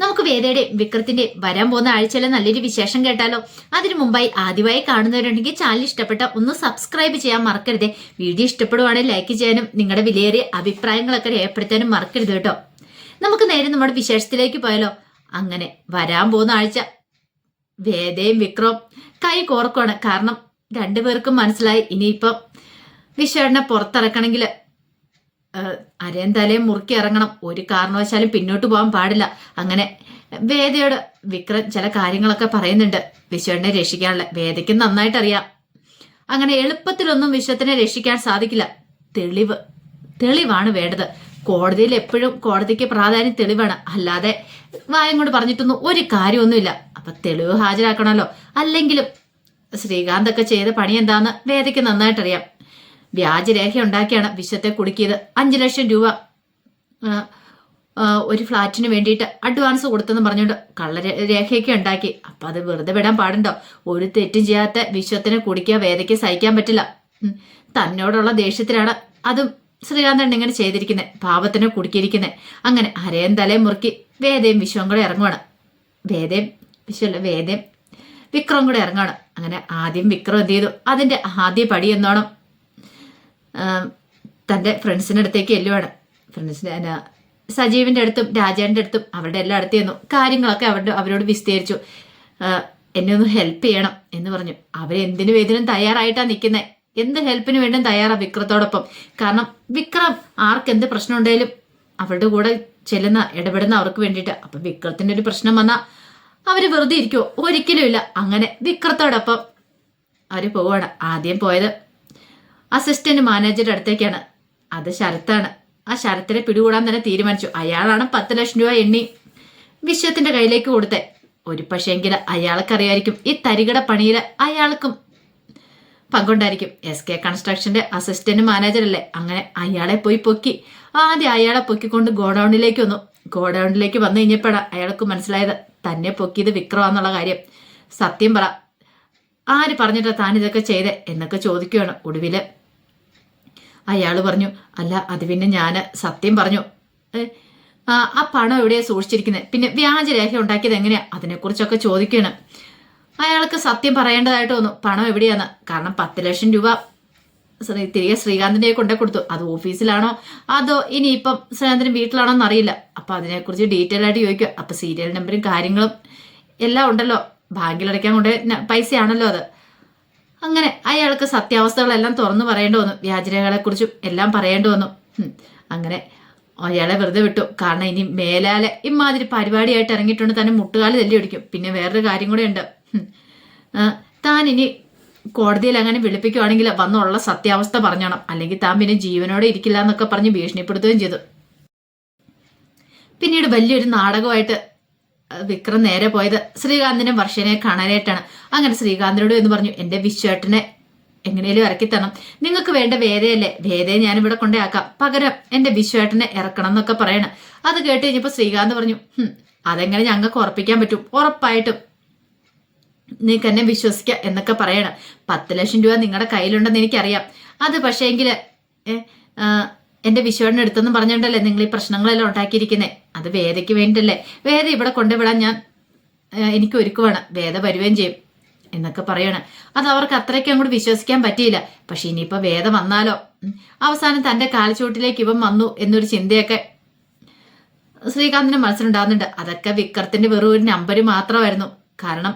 നമുക്ക് വേദയുടെ വിക്രത്തിന്റെ വരാൻ പോകുന്ന ആഴ്ചയിലെ നല്ലൊരു വിശേഷം കേട്ടാലോ? അതിനു മുമ്പായി ആദ്യമായി കാണുന്നവരുണ്ടെങ്കിൽ ചാനൽ ഇഷ്ടപ്പെട്ട ഒന്ന് സബ്സ്ക്രൈബ് ചെയ്യാൻ മറക്കരുത്. വീഡിയോ ഇഷ്ടപ്പെടുവാണെങ്കിൽ ലൈക്ക് ചെയ്യാനും നിങ്ങളുടെ വിലയേറിയ അഭിപ്രായങ്ങളൊക്കെ രേഖപ്പെടുത്താനും മറക്കരുത് കേട്ടോ. നമുക്ക് നേരെ നമ്മുടെ വിശേഷത്തിലേക്ക് പോയാലോ? അങ്ങനെ വരാൻ പോകുന്ന ആഴ്ച വേദയും വിക്രവും കൈ കോർക്കുവാണ്. കാരണം രണ്ടുപേർക്കും മനസ്സിലായി. ഇനിയിപ്പം വിശ്വേട്ടനെ പുറത്തിറക്കണമെങ്കിൽ അരയും തലയും മുറുക്കി ഇറങ്ങണം. ഒരു കാരണവശാലും പിന്നോട്ട് പോകാൻ പാടില്ല. അങ്ങനെ വേദയോട് വിക്രം ചില കാര്യങ്ങളൊക്കെ പറയുന്നുണ്ട്. വിശ്വനെ രക്ഷിക്കാനുള്ള വേദയ്ക്ക് നന്നായിട്ട് അറിയാം അങ്ങനെ എളുപ്പത്തിലൊന്നും വിശ്വത്തിനെ രക്ഷിക്കാൻ സാധിക്കില്ല. തെളിവ് തെളിവാണ് വേണ്ടത്. കോടതിയിൽ എപ്പോഴും കോടതിക്ക് പ്രാധാന്യം തെളിവാണ്. അല്ലാതെ വായം കൊണ്ട് പറഞ്ഞിട്ടൊന്നും ഒരു കാര്യമൊന്നുമില്ല. അപ്പൊ തെളിവ് ഹാജരാക്കണമല്ലോ. അല്ലെങ്കിലും ശ്രീകാന്തൊക്കെ ചെയ്ത പണി എന്താന്ന് വേദയ്ക്ക് നന്നായിട്ടറിയാം. വ്യാജരേഖ ഉണ്ടാക്കിയാണ് വിശ്വത്തെ കുടുക്കിയത്. അഞ്ചു ലക്ഷം രൂപ ഒരു ഫ്ലാറ്റിന് വേണ്ടിയിട്ട് അഡ്വാൻസ് കൊടുത്തെന്ന് പറഞ്ഞുകൊണ്ട് കള്ളരേഖയൊക്കെ ഉണ്ടാക്കി. അപ്പൊ അത് വെറുതെ വിടാൻ പാടുണ്ടോ? ഒരു തെറ്റും ചെയ്യാത്ത വിശ്വത്തിനെ കുടിക്കുക വേദയ്ക്ക് സഹിക്കാൻ പറ്റില്ല. തന്നോടുള്ള ദേഷ്യത്തിലാണ് അതും ശ്രീകാന്തൻ ഇങ്ങനെ ചെയ്തിരിക്കുന്നത് പാപത്തിനെ കുടുക്കിയിരിക്കുന്നത് അങ്ങനെ അരയും തലയും മുറുക്കി വേദയും വിശ്വം കൂടെ ഇറങ്ങുവാണ്. വേദയും വിശ്വല്ല വേദയും വിക്രം കൂടെ ഇറങ്ങുവാണ്. അങ്ങനെ ആദ്യം വിക്രം എന്ത് ചെയ്തു? അതിന്റെ ആദ്യ പടി എന്നോണം തന്റെ ഫ്രണ്ട്സിന്റെ അടുത്തേക്ക് എല്ലുവാണ് ഫ്രണ്ട്സിന്റെ എന്നാ സജീവിന്റെ അടുത്തും രാജേന്റെ അടുത്തും അവരുടെ എല്ലാ അടുത്ത് ചെന്നു. കാര്യങ്ങളൊക്കെ അവരുടെ അവരോട് വിസ്തീരിച്ചു. എന്നെ ഒന്ന് ഹെൽപ്പ് ചെയ്യണം എന്ന് പറഞ്ഞു. അവരെന്തിനു വേദനും തയ്യാറായിട്ടാണ് നിൽക്കുന്നത് എന്ത് ഹെൽപ്പിന് വേണ്ടും തയ്യാറാണ് വിക്രത്തോടൊപ്പം? കാരണം വിക്രം ആർക്ക് എന്ത് പ്രശ്നം ഉണ്ടെങ്കിലും അവരുടെ കൂടെ ചെല്ലുന്ന ഇടപെടുന്ന അവർക്ക് വേണ്ടിയിട്ട്. അപ്പം വിക്രത്തിന്റെ ഒരു പ്രശ്നം വന്നാൽ അവർ വെറുതെ ഇരിക്കുമോ ഒരിക്കലും ഇല്ല. അങ്ങനെ വിക്രത്തോടൊപ്പം അവർ പോവാണ്. ആദ്യം പോയത് അസിസ്റ്റന്റ് മാനേജറുടെ അടുത്തേക്കാണ്. അത് ശരത്താണ്. ആ ശരത്തിനെ പിടികൂടാൻ തന്നെ തീരുമാനിച്ചു. അയാളാണ് പത്ത് ലക്ഷം രൂപ എണ്ണി വിശ്വത്തിന്റെ കയ്യിലേക്ക് കൊടുത്തേ. ഒരു പക്ഷേങ്കിൽ അയാൾക്കറിയായിരിക്കും ഈ തരികട പണിയിൽ അയാൾക്കും പങ്കുണ്ടായിരിക്കും. എസ് കെ കൺസ്ട്രക്ഷന്റെ അസിസ്റ്റന്റ് മാനേജറല്ലേ അങ്ങനെ അയാളെ പോയി പൊക്കി. ആദ്യം അയാളെ പൊക്കിക്കൊണ്ട് ഗോഡൌണിലേക്ക് വന്നു. ഗോഡൌണിലേക്ക് വന്നു കഴിഞ്ഞപ്പോഴാണ് അയാൾക്ക് മനസ്സിലായത് തന്നെ പൊക്കിയത് വിക്രമാന്നുള്ള കാര്യം. സത്യം പറ. ആര് പറഞ്ഞിട്ടാ താൻ ഇതൊക്കെ ചെയ്തേ എന്നൊക്കെ ചോദിക്കുകയാണ് ഒടുവിൽ. അയാൾ പറഞ്ഞു അല്ല അത് പിന്നെ ഞാൻ സത്യം പറഞ്ഞു. ആ പണം എവിടെയാ സൂക്ഷിച്ചിരിക്കുന്നത് പിന്നെ വ്യാജരേഖ ഉണ്ടാക്കിയത് എങ്ങനെയാ? അതിനെക്കുറിച്ചൊക്കെ ചോദിക്കുകയാണ്. അയാൾക്ക് സത്യം പറയേണ്ടതായിട്ട് തോന്നും പണം എവിടെയാന്ന്? കാരണം പത്ത് ലക്ഷം രൂപ ശ്രീ തിരികെ ശ്രീകാന്തിന്റെ കൊണ്ടേ കൊടുത്തു. അത് ഓഫീസിലാണോ? അതോ ഇനി ഇനിയിപ്പം ശ്രീകാന്തിന് വീട്ടിലാണോ എന്നറിയില്ല അപ്പൊ അതിനെക്കുറിച്ച് ഡീറ്റെയിൽ ആയിട്ട് ചോദിക്കുക. അപ്പൊ സീരിയൽ നമ്പറും കാര്യങ്ങളും എല്ലാം ഉണ്ടല്ലോ. ബാങ്കിലടയ്ക്കാൻ കൊണ്ട് പൈസയാണല്ലോ അത്. അങ്ങനെ അയാൾക്ക് സത്യാവസ്ഥകളെല്ലാം തുറന്നു പറയേണ്ടി വന്നു. വ്യാജരേഖകളെക്കുറിച്ചും എല്ലാം പറയേണ്ടി വന്നു. അങ്ങനെ അയാളെ വെറുതെ വിട്ടു. കാരണം ഇനി മേലാലെ ഇമാതിരി പരിപാടിയായിട്ട് ഇറങ്ങിയിട്ടുണ്ട്. തന്നെ മുട്ടുകാൽ തല്ലി ഒടിക്കും പിന്നെ വേറൊരു കാര്യം കൂടെ ഉണ്ട്. താൻ ഇനി കോടതിയിൽ അങ്ങനെ വിളിപ്പിക്കുവാണെങ്കിൽ വന്നുള്ള സത്യാവസ്ഥ പറഞ്ഞോണം. അല്ലെങ്കിൽ താൻ പിന്നെ ജീവനോടെ ഇരിക്കില്ല എന്നൊക്കെ പറഞ്ഞ് ഭീഷണിപ്പെടുത്തുകയും ചെയ്തു. പിന്നീട് വലിയൊരു നാടകമായിട്ട് വിക്രം നേരെ പോയത് ശ്രീകാന്തിനെ വർഷനെ കാണാനായിട്ടാണ്. അങ്ങനെ ശ്രീകാന്തിനോട് എന്ന് പറഞ്ഞു എന്റെ വിശ്വേട്ടനെ എങ്ങനെയും ഇറക്കി തരണം. നിങ്ങൾക്ക് വേണ്ട വേദയല്ലേ? വേദയെ ഞാനിവിടെ കൊണ്ടേയാക്കാം. പകരം എന്റെ വിശ്വേട്ടനെ ഇറക്കണം എന്നൊക്കെ പറയണം. അത് കേട്ട് കഴിഞ്ഞപ്പോ ശ്രീകാന്ത് പറഞ്ഞു "ഹും, അതെങ്ങനെ ഞങ്ങൾക്ക് ഉറപ്പിക്കാൻ പറ്റും? ഉറപ്പായിട്ടും നിങ്ങൾക്ക് എന്നെ വിശ്വസിക്കാം എന്നൊക്കെ പറയണം. പത്ത് ലക്ഷം രൂപ നിങ്ങളുടെ കയ്യിലുണ്ടെന്ന് എനിക്കറിയാം. അത് പക്ഷേങ്കിൽ എന്റെ വിശ്വയുടെ പറഞ്ഞിട്ടുണ്ടല്ലേ നിങ്ങൾ ഈ പ്രശ്നങ്ങളെല്ലാം ഉണ്ടാക്കിയിരിക്കുന്നത് അത് വേദയ്ക്ക് വേണ്ടിയല്ലേ? വേദ ഇവിടെ കൊണ്ടുവിടാൻ ഞാൻ എനിക്ക് ഒരുക്കുവാണ്. വേദ വരുവേം ചെയ്യും എന്നൊക്കെ പറയണം. അത് അവർക്ക് അത്രയ്ക്ക് അങ്ങോട്ട് വിശ്വസിക്കാൻ പറ്റിയില്ല. പക്ഷെ ഇനിയിപ്പോ വേദ വന്നാലോ? അവസാനം തന്റെ കാൽച്ചുവട്ടിലേക്ക് ഇവൻ വന്നു എന്നൊരു ചിന്തയൊക്കെ ശ്രീകാന്തിന് മനസ്സിലുണ്ടാകുന്നുണ്ട്. അതൊക്കെ വിക്രത്തിന്റെ വെറും ഒരു നമ്പർ മാത്രമായിരുന്നു. കാരണം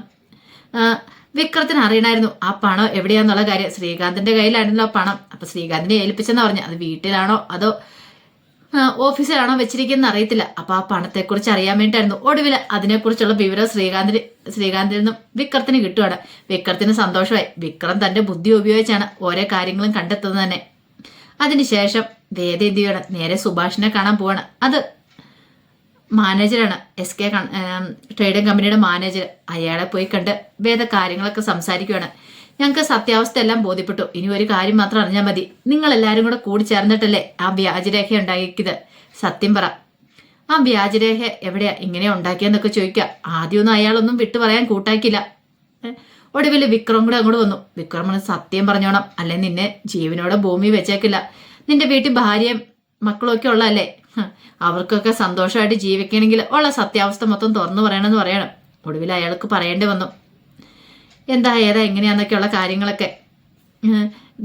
വിക്രത്തിന് അറിയണമായിരുന്നു ആ പണം എവിടെയാന്നുള്ള കാര്യം. ശ്രീകാന്തിന്റെ കയ്യിലായിരുന്നല്ലോ പണം. അപ്പൊ ശ്രീകാന്തിനെ ഏൽപ്പിച്ചെന്ന് പറഞ്ഞു. അത് വീട്ടിലാണോ അതോ ഓഫീസിലാണോ വെച്ചിരിക്കുന്ന അറിയത്തില്ല. അപ്പൊ ആ പണത്തെക്കുറിച്ച് അറിയാൻ വേണ്ടിയിട്ടായിരുന്നു. ഒടുവിൽ അതിനെക്കുറിച്ചുള്ള വിവരം ശ്രീകാന്തിന് ശ്രീകാന്തിൽ നിന്നും വിക്രത്തിന് കിട്ടുവാണ്. വിക്രത്തിന് സന്തോഷമായി. വിക്രം തന്റെ ബുദ്ധി ഉപയോഗിച്ചാണ് ഓരോ കാര്യങ്ങളും കണ്ടെത്തുന്നത് തന്നെ. അതിനുശേഷം വേദ നേരെ സുഭാഷിനെ കാണാൻ പോവാണ്. അത് മാനേജറാണ് എസ് കെ ട്രേഡിംഗ് കമ്പനിയുടെ മാനേജർ. അയാളെ പോയി കണ്ട് വേദ കാര്യങ്ങളൊക്കെ സംസാരിക്കുകയാണ് ഞങ്ങൾക്ക് സത്യാവസ്ഥ എല്ലാം ബോധ്യപ്പെട്ടു. ഇനി ഒരു കാര്യം മാത്രം അറിഞ്ഞാൽ മതി. നിങ്ങൾ എല്ലാവരും കൂടെ കൂടി ചേർന്നിട്ടല്ലേ ആ വ്യാജരേഖ ഉണ്ടാക്കിയത്? സത്യം പറ. ആ വ്യാജരേഖ എവിടെയാ? ഇങ്ങനെ ഉണ്ടാക്കിയെന്നൊക്കെ ചോദിക്കുക. ആദ്യമൊന്നും അയാളൊന്നും വിട്ടു പറയാൻ കൂട്ടാക്കില്ല ഒടുവിൽ വിക്രം കൂടെ അങ്ങോട്ട് വന്നു. വിക്രമന് സത്യം പറഞ്ഞോണം. അല്ലെ നിന്നെ? ജീവനോടെ ഭൂമി വെച്ചേക്കില്ല. നിന്റെ വീട്ടിൽ ഭാര്യയും മക്കളൊക്കെ ഉള്ളതല്ലേ? അവർക്കൊക്കെ സന്തോഷമായിട്ട് ജീവിക്കണമെങ്കിൽ ഉള്ള സത്യാവസ്ഥ മൊത്തം തുറന്നു പറയണമെന്ന് പറയണം. ഒടുവിൽ അയാൾക്ക് പറയേണ്ടി വന്നു. എന്താ ഏതാ എങ്ങനെയാന്നൊക്കെയുള്ള കാര്യങ്ങളൊക്കെ.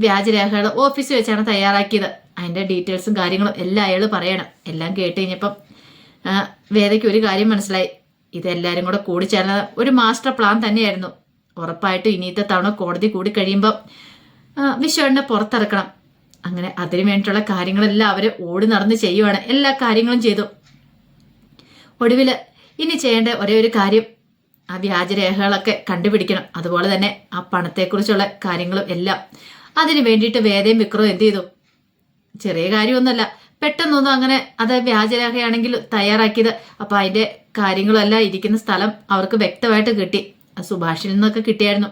വ്യാജരേഖകൾ ഓഫീസിൽ വെച്ചാണ് തയ്യാറാക്കിയത്. അതിന്റെ ഡീറ്റെയിൽസും കാര്യങ്ങളും എല്ലാം അയാൾ പറയണം. എല്ലാം കേട്ട് കഴിഞ്ഞപ്പം വേദയ്ക്ക് ഒരു കാര്യം മനസ്സിലായി. ഇതെല്ലാവരും കൂടെ കൂടി ചേർന്ന ഒരു മാസ്റ്റർ പ്ലാൻ തന്നെയായിരുന്നു. ഉറപ്പായിട്ടും ഇനിയത്തെ തവണ കോടതി കൂടി കഴിയുമ്പോൾ വിശ്വനെ പുറത്തിറക്കണം. അങ്ങനെ അതിനു വേണ്ടിയിട്ടുള്ള കാര്യങ്ങളെല്ലാം അവരെ ഓടി നടന്ന് ചെയ്യുവാണ്. എല്ലാ കാര്യങ്ങളും ചെയ്തു. ഒടുവിൽ ഇനി ചെയ്യേണ്ട ഒരേ ഒരു കാര്യം ആ വ്യാജരേഖകളൊക്കെ കണ്ടുപിടിക്കണം. അതുപോലെ തന്നെ ആ പണത്തെക്കുറിച്ചുള്ള കാര്യങ്ങളും എല്ലാം. അതിന് വേണ്ടിയിട്ട് വേദയും വിക്രവും എന്ത് ചെയ്തു? ചെറിയ കാര്യമൊന്നുമല്ല. പെട്ടെന്നൊന്നും അങ്ങനെ അത് വ്യാജരേഖയാണെങ്കിൽ തയ്യാറാക്കിയത്. അപ്പൊ അതിന്റെ കാര്യങ്ങളെല്ലാം ഇരിക്കുന്ന സ്ഥലം അവർക്ക് വ്യക്തമായിട്ട് കിട്ടി. സുഭാഷിൽ നിന്നൊക്കെ കിട്ടിയായിരുന്നു.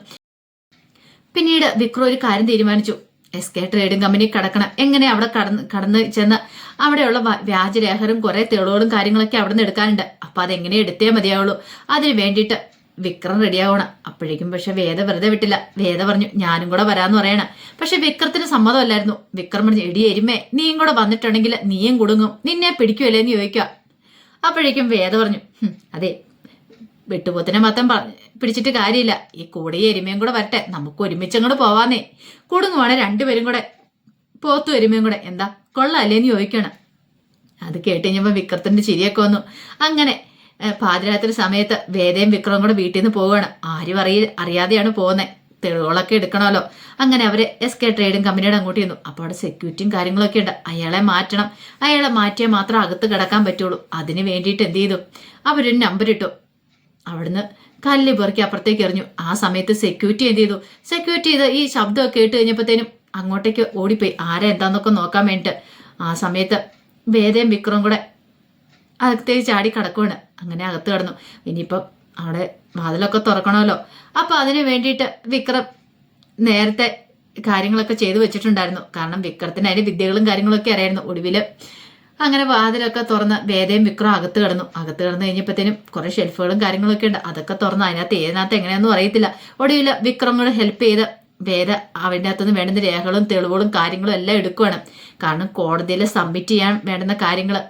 പിന്നീട് വിക്രം ഒരു കാര്യം തീരുമാനിച്ചു. എസ് കെ ട്രേഡിംഗ് കമ്പനി കടക്കണം. എങ്ങനെ അവിടെ കടന്ന് കടന്ന് ചെന്ന് അവിടെയുള്ള വ്യാജരേഖരും കുറെ തെളിവുകളും കാര്യങ്ങളൊക്കെ അവിടെ നിന്ന് എടുക്കാനുണ്ട്. അപ്പൊ അതെങ്ങനെ എടുത്തേ മതിയാവുള്ളൂ. അതിന് വേണ്ടിയിട്ട് വിക്രം റെഡിയാവണം അപ്പോഴേക്കും പക്ഷെ വേദ വെറുതെ വിട്ടില്ല. വേദ പറഞ്ഞു ഞാനും കൂടെ വരാന്ന് പറയണം. പക്ഷെ വിക്രത്തിന് സമ്മതമല്ലായിരുന്നു. വിക്രം പറഞ്ഞു എടി എരുമേ നീയും കൂടെ വന്നിട്ടുണ്ടെങ്കിൽ നീയും കുടുങ്ങും. നിന്നെ പിടിക്കുമല്ലേ എന്ന് ചോദിക്കുക. അപ്പോഴേക്കും വേദ പറഞ്ഞു അതെ വെട്ടുപോത്തിനെ മാത്രം പിടിച്ചിട്ട് കാര്യമില്ല. ഈ കൂടിയ എരുമയും കൂടെ വരട്ടെ. നമുക്ക് ഒരുമിച്ച് അങ്ങോട്ട് പോവാന്നേ. കുടുങ്ങുവാണെ രണ്ടുപേരും കൂടെ. പോത്തു എരുമയും കൂടെ. എന്താ? കൊള്ളാല്ലേ എന്ന് ചോദിക്കണം. അത് കേട്ട് കഴിഞ്ഞപ്പോൾ വിക്രത്തിന്റെ ചിരിയൊക്കെ വന്നു. അങ്ങനെ പാതിരാത്രി സമയത്ത് വേദയും വിക്രവും കൂടെ വീട്ടിൽ നിന്ന് പോവുകയാണ്. ആരും അറിയ അറിയാതെയാണ് പോകുന്നത് തെളിവുകളൊക്കെ എടുക്കണമല്ലോ. അങ്ങനെ അവരെ എസ് കെ ട്രേഡും കമ്പനിയുടെ അങ്ങോട്ട് ചെന്നു. അപ്പോൾ അവിടെ സെക്യൂരിറ്റിയും കാര്യങ്ങളൊക്കെ ഉണ്ട്. അയാളെ മാറ്റണം. അയാളെ മാറ്റിയാൽ മാത്രം അകത്ത് കിടക്കാൻ പറ്റുള്ളൂ. അതിന് വേണ്ടിയിട്ട് എന്ത് ചെയ്തു? അവരൊരു നമ്പർ ഇട്ടു. അവിടുന്ന് കല്ല് പെറുക്കി അപ്പുറത്തേക്ക് എറിഞ്ഞു. ആ സമയത്ത് സെക്യൂരിറ്റി എന്ത് ചെയ്തു? സെക്യൂരിറ്റി ചെയ്ത് ഈ ശബ്ദമൊക്കെ കേട്ട് കഴിഞ്ഞപ്പോഴത്തേനും അങ്ങോട്ടേക്ക് ഓടിപ്പോയി. ആരെ എന്താന്നൊക്കെ നോക്കാൻ വേണ്ടിയിട്ട്. ആ സമയത്ത് വേദയും വിക്രവും കൂടെ അകത്തേക്ക് ചാടി കിടക്കുവാണ്. അങ്ങനെ അകത്ത് കിടന്നു. ഇനിയിപ്പം അവിടെ വാതിലൊക്കെ തുറക്കണമല്ലോ. അപ്പോൾ അതിന് വേണ്ടിയിട്ട് വിക്രം നേരത്തെ കാര്യങ്ങളൊക്കെ ചെയ്തു വെച്ചിട്ടുണ്ടായിരുന്നു. കാരണം വിക്രത്തിന് അതിന് വിദ്യകളും കാര്യങ്ങളൊക്കെ അറിയായിരുന്നു. ഒടുവിൽ അങ്ങനെ വാതിലൊക്കെ തുറന്ന് വേദയും വിക്രം അകത്ത് കിടന്നു. അകത്ത് കിടന്നു കഴിഞ്ഞപ്പോഴത്തേനും കുറെ ഷെൽഫുകളും കാര്യങ്ങളൊക്കെ ഉണ്ട്. അതൊക്കെ തുറന്ന് അതിനകത്ത് ഏതിനകത്ത് എങ്ങനെയൊന്നും അറിയത്തില്ല. ഒടുവിൽ വിക്രം കൂടെ ഹെൽപ്പ് ചെയ്ത് വേദ അവന്റെ അകത്തുനിന്ന് വേണ്ടുന്ന രേഖകളും തെളിവുകളും കാര്യങ്ങളും എല്ലാം എടുക്കുവാണ്. കാരണം കോടതിയിൽ സബ്മിറ്റ് ചെയ്യാൻ വേണ്ടുന്ന കാര്യങ്ങൾ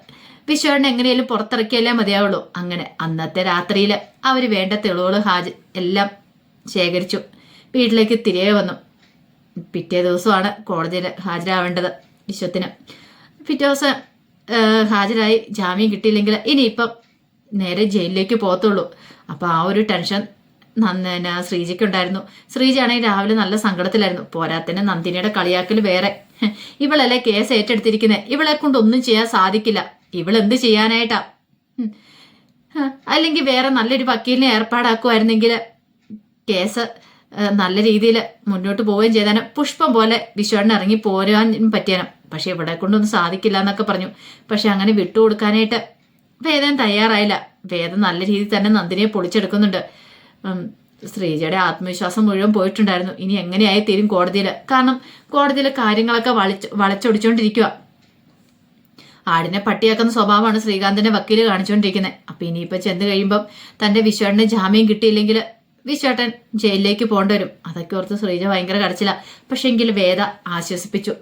വിശ്വനെ എങ്ങനെയാലും പുറത്തിറക്കിയാലേ മതിയാവുള്ളൂ. അങ്ങനെ അന്നത്തെ രാത്രിയിൽ അവർ വേണ്ട തെളിവുകൾ ഹാജ എല്ലാം ശേഖരിച്ചു. വീട്ടിലേക്ക് തിരികെ വന്നു. പിറ്റേ ദിവസമാണ് കോടതിയിൽ ഹാജരാവേണ്ടത് വിശ്വത്തിന്. പിറ്റേ ദിവസം ഹാജരായി ജാമ്യം കിട്ടിയില്ലെങ്കിൽ ഇനിയിപ്പം നേരെ ജയിലിലേക്ക് പോകത്തുള്ളൂ. അപ്പോൾ ആ ഒരു ടെൻഷൻ നന്ദന ശ്രീജയ്ക്കുണ്ടായിരുന്നു ശ്രീജ ആണെങ്കിൽ രാവിലെ നല്ല സങ്കടത്തിലായിരുന്നു. പോരാത്തന്നെ നന്ദിനിയുടെ കളിയാക്കൽ വേറെ. ഇവളല്ലേ കേസ് ഏറ്റെടുത്തിരിക്കുന്നത് ഇവളെ കൊണ്ട് ഒന്നും ചെയ്യാൻ സാധിക്കില്ല. ഇവളെന്ത് ചെയ്യാനായിട്ടാ. അല്ലെങ്കിൽ വേറെ നല്ലൊരു വക്കീലിനെ ഏർപ്പാടാക്കുമായിരുന്നെങ്കിൽ കേസ് നല്ല രീതിയിൽ മുന്നോട്ട് പോവുകയും ചെയ്താനും. പുഷ്പം പോലെ വിശ്വണ്ണ ഇറങ്ങി പോരാൻ പറ്റിയാനും. പക്ഷെ ഇവിടെ കൊണ്ടൊന്നും സാധിക്കില്ല എന്നൊക്കെ പറഞ്ഞു. പക്ഷെ അങ്ങനെ വിട്ടുകൊടുക്കാനായിട്ട് വേദൻ തയ്യാറായില്ല. വേദം നല്ല രീതിയിൽ തന്നെ നന്ദിനിയെ പൊളിച്ചെടുക്കുന്നുണ്ട്. ശ്രീജയുടെ ആത്മവിശ്വാസം മുഴുവൻ പോയിട്ടുണ്ടായിരുന്നു. ഇനി എങ്ങനെയായി തീരും കോടതിയിൽ കാരണം കോടതിയിലെ കാര്യങ്ങളൊക്കെ വളച്ച് വളച്ചൊടിച്ചോണ്ടിരിക്കുക ആടിനെ പട്ടിയാക്കുന്ന സ്വഭാവമാണ് ശ്രീകാന്തിന്റെ വക്കീൽ കാണിച്ചുകൊണ്ടിരിക്കുന്നത് അപ്പൊ ഇനിയിപ്പോ ചെന്ന് കഴിയുമ്പം തന്റെ വിശ്വേട്ടന് ജാമ്യം കിട്ടിയില്ലെങ്കിൽ വിശ്വേട്ടൻ ജയിലിലേക്ക് പോകേണ്ടി വരും. അതൊക്കെ ഓർത്ത് ശ്രീജ ഭയങ്കര കടച്ചില്ല പക്ഷെ എങ്കിൽ വേദ ആശ്വസിപ്പിച്ചു.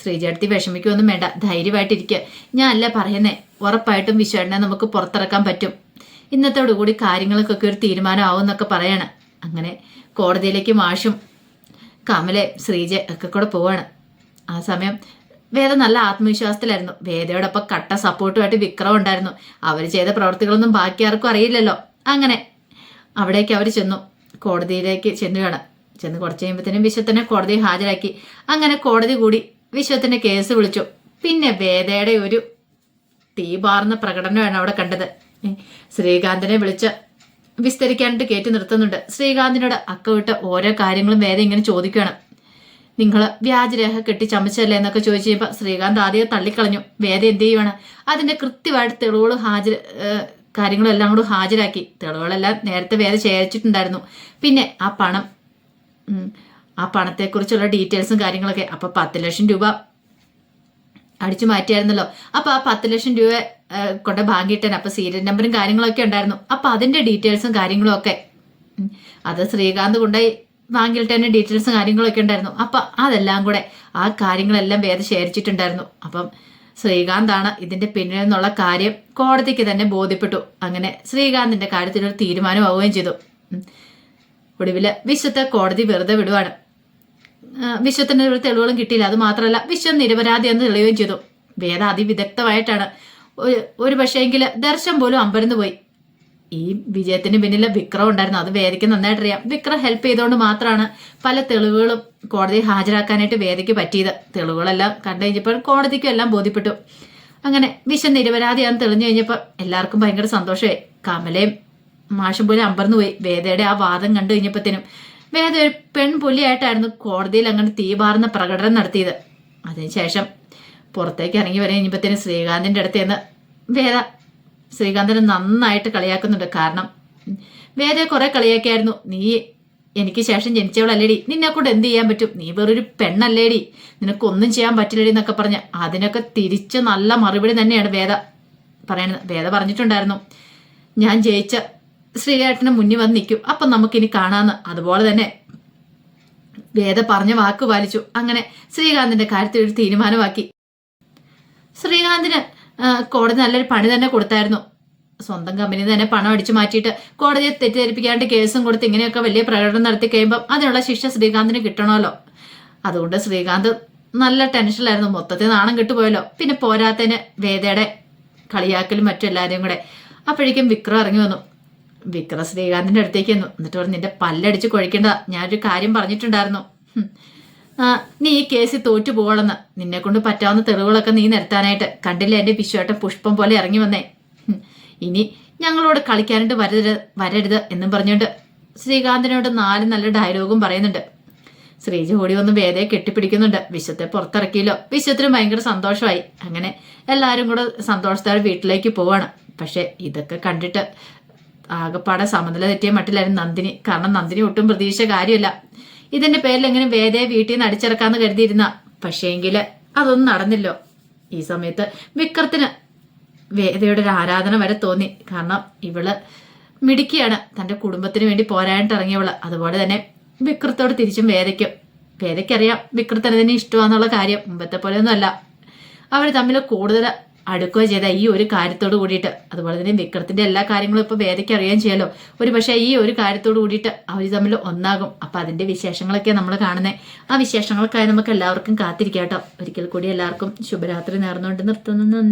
ശ്രീജടുത്തി വിഷമിക്കൊന്നും വേണ്ട. ധൈര്യമായിട്ടിരിക്കുക ഞാൻ അല്ല പറയുന്നേ? ഉറപ്പായിട്ടും വിശ്വേട്ടനെ നമുക്ക് പുറത്തിറക്കാൻ പറ്റും. ഇന്നത്തോടുകൂടി കാര്യങ്ങൾക്കൊക്കെ ഒരു തീരുമാനമാവും എന്നൊക്കെ പറയാണ്. അങ്ങനെ കോടതിയിലേക്ക് മാഷും കമലെ ശ്രീജ ഒക്കെ കൂടെ പോവാണ്. ആ സമയം വേദ നല്ല ആത്മവിശ്വാസത്തിലായിരുന്നു. വേദയോടൊപ്പം കട്ട സപ്പോർട്ടുമായിട്ട് വിക്രം ഉണ്ടായിരുന്നു. അവർ ചെയ്ത പ്രവർത്തികളൊന്നും ബാക്കി ആർക്കും അറിയില്ലല്ലോ. അങ്ങനെ അവിടേക്ക് അവർ ചെന്നു. കോടതിയിലേക്ക് ചെന്നുകയാണ് ചെന്ന് കുറച്ച് കഴിയുമ്പോഴത്തേനും വിശ്വത്തിനെ കോടതിയിൽ ഹാജരാക്കി. അങ്ങനെ കോടതി കൂടി വിശ്വത്തിന്റെ കേസ് വിളിച്ചു. പിന്നെ വേദയുടെ ഒരു തീ പാർന്ന പ്രകടനമാണ് അവിടെ കണ്ടത്. ശ്രീകാന്തിനെ വിളിച്ച് വിസ്തരിക്കാനായിട്ട് കയറ്റി നിർത്തുന്നുണ്ട്. ശ്രീകാന്തിനോട് അക്ക വിട്ട് ഓരോ കാര്യങ്ങളും വേദ ഇങ്ങനെ ചോദിക്കുകയാണ്. നിങ്ങൾ വ്യാജരേഖ കെട്ടി ചമച്ചല്ലേ എന്നൊക്കെ ചോദിച്ചു കഴിയുമ്പോൾ ശ്രീകാന്ത് ആദ്യം തള്ളിക്കളഞ്ഞു. വേദ എന്ത് ചെയ്യുവാണ്? അതിന്റെ കൃത്യമായിട്ട് തെളിവുകൾ ഹാജർ കാര്യങ്ങളെല്ലാം കൂടി ഹാജരാക്കി. തെളിവുകളെല്ലാം നേരത്തെ വേദ ശേഖരിച്ചിട്ടുണ്ടായിരുന്നു. പിന്നെ ആ പണം ആ പണത്തെക്കുറിച്ചുള്ള ഡീറ്റെയിൽസും കാര്യങ്ങളൊക്കെ. അപ്പൊ പത്ത് ലക്ഷം രൂപ അടിച്ചു മാറ്റിയായിരുന്നല്ലോ. അപ്പൊ ആ പത്ത് ലക്ഷം രൂപ കൊണ്ട് ബാങ്ക് ഇട്ടാൻ അപ്പൊ സീരിയൽ നമ്പറും കാര്യങ്ങളൊക്കെ ഉണ്ടായിരുന്നു. അപ്പൊ അതിന്റെ ഡീറ്റെയിൽസും കാര്യങ്ങളും ഒക്കെ. അത് ശ്രീകാന്ത് കൊണ്ടുപോയി ബാങ്കിലിട്ടതിന്റെ ഡീറ്റെയിൽസും കാര്യങ്ങളൊക്കെ ഉണ്ടായിരുന്നു. അപ്പൊ അതെല്ലാം കൂടെ ആ കാര്യങ്ങളെല്ലാം വേദ ശേഖരിച്ചിട്ടുണ്ടായിരുന്നു. അപ്പം ശ്രീകാന്താണ് ഇതിന്റെ പിന്നിൽ നിന്നുള്ള കാര്യം കോടതിക്ക് തന്നെ ബോധ്യപ്പെട്ടു. അങ്ങനെ ശ്രീകാന്തിന്റെ കാര്യത്തിൽ ഒരു തീരുമാനമാവുകയും ചെയ്തു. ഒടുവിൽ വിശ്വത്തെ കോടതി വെറുതെ വിടുവാണ്. ആ, വിശ്വത്തിന് ഒരു തെളിവുകളും കിട്ടിയില്ല. അത് മാത്രമല്ല വിശ്വം നിരപരാധി എന്ന് തെളിയുകയും ചെയ്തു. വേദ അതിവിദഗ്ധമായിട്ടാണ് ഒരു- പക്ഷേങ്കിൽ ദർശൻ പോലും അമ്പരന്ന് പോയി. ഈ വിജയത്തിന് പിന്നിലെ വിക്രം ഉണ്ടായിരുന്നു. അത് വേദയ്ക്ക് നന്നായിട്ട് അറിയാം വിക്രം ഹെൽപ്പ് ചെയ്തുകൊണ്ട് മാത്രമാണ് പല തെളിവുകളും കോടതി ഹാജരാക്കാനായിട്ട് വേദയ്ക്ക് പറ്റിയത്. തെളിവുകളെല്ലാം കണ്ടു കഴിഞ്ഞപ്പോൾ കോടതിക്കും എല്ലാം ബോധ്യപ്പെട്ടു. അങ്ങനെ വിശ്വ നിരപരാധിയാണെന്ന് തെളിഞ്ഞു കഴിഞ്ഞപ്പോൾ എല്ലാവർക്കും ഭയങ്കര സന്തോഷമായി. കമലയും മാഷും പോലും അമ്പർന്നു പോയി. വേദയുടെ ആ വാദം കണ്ടു കഴിഞ്ഞപ്പോഴത്തേനും വേദ ഒരു പെൺപുലിയായിട്ടായിരുന്നു കോടതിയിൽ അങ്ങനെ തീപാറുന്ന പ്രകടനം നടത്തിയത്. അതിനുശേഷം പുറത്തേക്ക് ഇറങ്ങി വരെ കഴിഞ്ഞപ്പോഴത്തേനും ശ്രീകാന്തിന്റെ അടുത്ത് നിന്ന് വേദ ശ്രീകാന്തിനെ നന്നായിട്ട് കളിയാക്കുന്നുണ്ട്. കാരണം വേദ കുറെ കളിയാക്കിയായിരുന്നു. നീ എനിക്ക് ശേഷം ജനിച്ചവളല്ലേടി. നിന്നെ കൊണ്ട് എന്ത് ചെയ്യാൻ പറ്റും? നീ വെറൊരു പെണ്ണല്ലേടി. നിനക്കൊന്നും ചെയ്യാൻ പറ്റില്ലടി എന്നൊക്കെ പറഞ്ഞ് അതിനൊക്കെ തിരിച്ച് നല്ല മറുപടി തന്നെയാണ് വേദ പറയണത് വേദ പറഞ്ഞിട്ടുണ്ടായിരുന്നു ഞാൻ ജയിച്ച ശ്രീകേട്ടന് മുന്നിൽ വന്ന് നിൽക്കും. അപ്പം നമുക്കിനി കാണാമെന്ന് അതുപോലെ തന്നെ വേദ പറഞ്ഞ വാക്ക് പാലിച്ചു. അങ്ങനെ ശ്രീകാന്തിന്റെ കാര്യത്തിൽ ഒരു തീരുമാനമാക്കി. ശ്രീകാന്തിന് കോടതി നല്ലൊരു പണി തന്നെ കൊടുത്തായിരുന്നു. സ്വന്തം കമ്പനി തന്നെ പണം അടിച്ചു മാറ്റിയിട്ട് കോടതിയെ തെറ്റിദ്ധരിപ്പിക്കാണ്ട് കേസും കൊടുത്ത് ഇങ്ങനെയൊക്കെ വലിയ പ്രകടനം നടത്തി കഴിയുമ്പം അതിനുള്ള ശിക്ഷ ശ്രീകാന്തിന് കിട്ടണമല്ലോ. അതുകൊണ്ട് ശ്രീകാന്ത് നല്ല ടെൻഷനിലായിരുന്നു. മൊത്തത്തിൽ നാണം കിട്ടുപോയല്ലോ. പിന്നെ പോരാത്തതിന് വേദയുടെ കളിയാക്കലും മറ്റെല്ലാവരും കൂടെ. അപ്പോഴേക്കും വിക്രം ഇറങ്ങി വന്നു. വിക്രം ശ്രീകാന്തിന്റെ അടുത്തേക്ക് വന്നു എന്നിട്ട് പറഞ്ഞു നിന്റെ പല്ലടിച്ച് കുഴിക്കേണ്ട ഞാനൊരു കാര്യം പറഞ്ഞിട്ടുണ്ടായിരുന്നു. നീ ഈ കേസിൽ തോറ്റു പോകണമെന്ന്. നിന്നെ കൊണ്ട് പറ്റാവുന്ന തെളിവുകളൊക്കെ നീ നിരത്താനായിട്ട്. കണ്ടില്ല എന്റെ വിശ്വേട്ടൻ പുഷ്പം പോലെ ഇറങ്ങി വന്നേ. ഇനി ഞങ്ങളോട് കളിക്കാനായിട്ട് വരരുത് വരരുത് എന്നും പറഞ്ഞുകൊണ്ട് ശ്രീകാന്തിനോട് നാല് നല്ല ഡയലോഗും പറയുന്നുണ്ട്. ശ്രീജ ഓടി വന്ന് വേദയെ കെട്ടിപ്പിടിക്കുന്നുണ്ട്. വിശ്വത്തെ പുറത്തിറക്കിയല്ലോ. വിശ്വത്തിന് ഭയങ്കര സന്തോഷമായി. അങ്ങനെ എല്ലാവരും കൂടെ സന്തോഷത്തോടെ വീട്ടിലേക്ക് പോവാണ്. പക്ഷെ ഇതൊക്കെ കണ്ടിട്ട് ആകപ്പാടെ സമനില തെറ്റിയ മട്ടിലായിരുന്നു നന്ദിനി. കാരണം നന്ദിനി ഒട്ടും പ്രതീക്ഷ കാര്യമില്ല. ഇതിന്റെ പേരിൽ എങ്ങനെ വേദയെ വീട്ടിൽ നിന്ന് അടിച്ചിറക്കാന്ന് കരുതിയിരുന്ന. പക്ഷേങ്കിൽ അതൊന്നും നടന്നില്ലോ. ഈ സമയത്ത് വിക്രത്തിന് വേദയുടെ ഒരു ആരാധന വരെ തോന്നി. കാരണം ഇവൾ മിടുക്കിയാണ്. തന്റെ കുടുംബത്തിന് വേണ്ടി പോരായിട്ട് ഇറങ്ങിയവൾ. അതുപോലെ തന്നെ വിക്രത്തോട് തിരിച്ചും വേദയ്ക്കും. വേദയ്ക്കറിയാം വിക്രത്തിന് തന്നെ ഇഷ്ടമാന്നുള്ള കാര്യം. മുമ്പത്തെ പോലെയൊന്നുമല്ല. അവർ തമ്മിൽ കൂടുതൽ അടുക്കുകയോ ചെയ്ത ഈ ഒരു കാര്യത്തോട് കൂടിയിട്ട് അതുപോലെ തന്നെ വിക്രത്തിന്റെ എല്ലാ കാര്യങ്ങളും ഇപ്പൊ വേദയ്ക്ക് അറിയാൻ ചെയ്യാലോ ഒരു പക്ഷേ ഈ ഒരു കാര്യത്തോട് കൂടിയിട്ട് അവർ തമ്മിൽ ഒന്നാകും. അപ്പൊ അതിന്റെ വിശേഷങ്ങളൊക്കെ നമ്മൾ കാണുന്നത് ആ വിശേഷങ്ങൾക്കായി നമുക്ക് എല്ലാവർക്കും കാത്തിരിക്കാം കേട്ടോ. ഒരിക്കൽ കൂടി എല്ലാവർക്കും ശുഭരാത്രി നേർന്നുകൊണ്ട് നിർത്തുന്നു. നന്ദി.